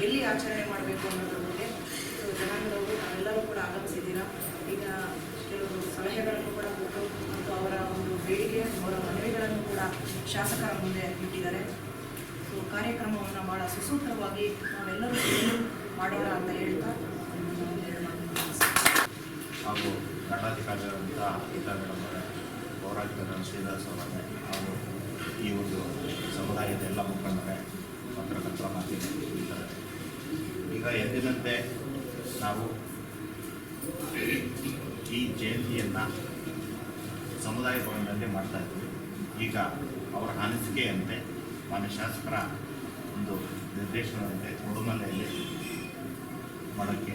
ಎಲ್ಲಿ ಆಚರಣೆ ಮಾಡಬೇಕು ಅನ್ನೋದ್ರ ಬಗ್ಗೆ ಜನಾಂಗದವರು ನಾವೆಲ್ಲರೂ ಕೂಡ ಆಗಮಿಸಿದ್ದೀರಾ ಈಗ ಕೆಲವು ಸಲಹೆಗಳನ್ನು ಕೂಡ ಕೊಟ್ಟು ಮತ್ತು ಅವರ ಒಂದು ಬೇಡಿಕೆ, ಅವರ ಮನವಿಗಳನ್ನು ಕೂಡ ಶಾಸಕರ ಮುಂದೆ ಇಟ್ಟಿದ್ದಾರೆ ಸೊ, ಕಾರ್ಯಕ್ರಮವನ್ನು ಭಾಳ ಸುಸೂತ್ರವಾಗಿ ನಾವೆಲ್ಲರೂ ಮಾಡೋಣ ಅಂತ ಹೇಳ್ತಾ. ಹಾಗೂ ದಂಡಾಧಿಕಾರಿಗಳಂಥ ಗೀತಾ ಮೇಡಮ್ ಹೋರಾಟಗಾರ ಹಾಗೂ ಈ ಒಂದು ಸಮುದಾಯದ ಎಲ್ಲ ಮುಖಂಡರೇ ಎಂದಿನಂತೆ ನಾವು ಈ ಜಯಂತಿಯನ್ನು ಸಮುದಾಯ ಭವನದಲ್ಲಿ ಮಾಡ್ತಾ ಇದ್ದೀವಿ. ಈಗ ಅವರ ಅನಿಸಿಕೆಯಂತೆ ಮಾನ್ಯ ಶಾಸಕರ ಒಂದು ನಿರ್ದೇಶನದಂತೆ ಉಡುಮಲೆಯಲ್ಲಿ ಮಾಡೋಕ್ಕೆ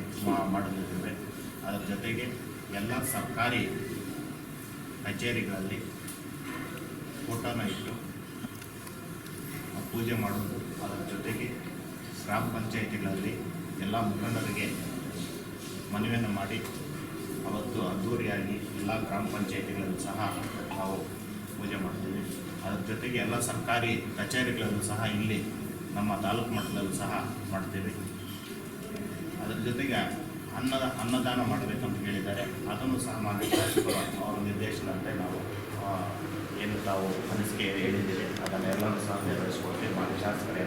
ಮಾಡಲಿದ್ದೇವೆ. ಅದರ ಜೊತೆಗೆ ಎಲ್ಲ ಸರ್ಕಾರಿ ಕಚೇರಿಗಳಲ್ಲಿ ಫೋಟೋನ ಇಟ್ಟು ಪೂಜೆ ಮಾಡೋದು ಅದರ ಜೊತೆಗೆ ಗ್ರಾಮ ಪಂಚಾಯಿತಿಗಳಲ್ಲಿ ಎಲ್ಲ ಮುಖಂಡರಿಗೆ ಮನವಿಯನ್ನು ಮಾಡಿ ಅವತ್ತು ಅದ್ದೂರಿಯಾಗಿ ಎಲ್ಲ ಗ್ರಾಮ ಪಂಚಾಯಿತಿಗಳಲ್ಲೂ ಸಹ ನಾವು ಪೂಜೆ ಮಾಡ್ತೀವಿ. ಅದರ ಜೊತೆಗೆ ಎಲ್ಲ ಸರ್ಕಾರಿ ಕಚೇರಿಗಳನ್ನು ಸಹ ಇಲ್ಲಿ ನಮ್ಮ ತಾಲೂಕು ಮಟ್ಟದಲ್ಲೂ ಸಹ ಮಾಡ್ತೀವಿ. ಅದರ ಜೊತೆಗೆ ಅನ್ನದ, ಅನ್ನದಾನ ಮಾಡಬೇಕಂತ ಹೇಳಿದ್ದಾರೆ. ಅದನ್ನು ಸಹ ಶಾಸಕರು ಅವರ ನಿರ್ದೇಶನದಂತೆ ನಾವು ಏನು ತಾವು ಮನಸ್ಸಿಗೆ ಹೇಳಿದ್ದೀವಿ. ಅದನ್ನೆಲ್ಲರೂ ಸಹ ನೆರವೇರಿಸ್ಕೊಡ್ತೀವಿ. ಮಾಡಿ ಶಾಸಕರೇ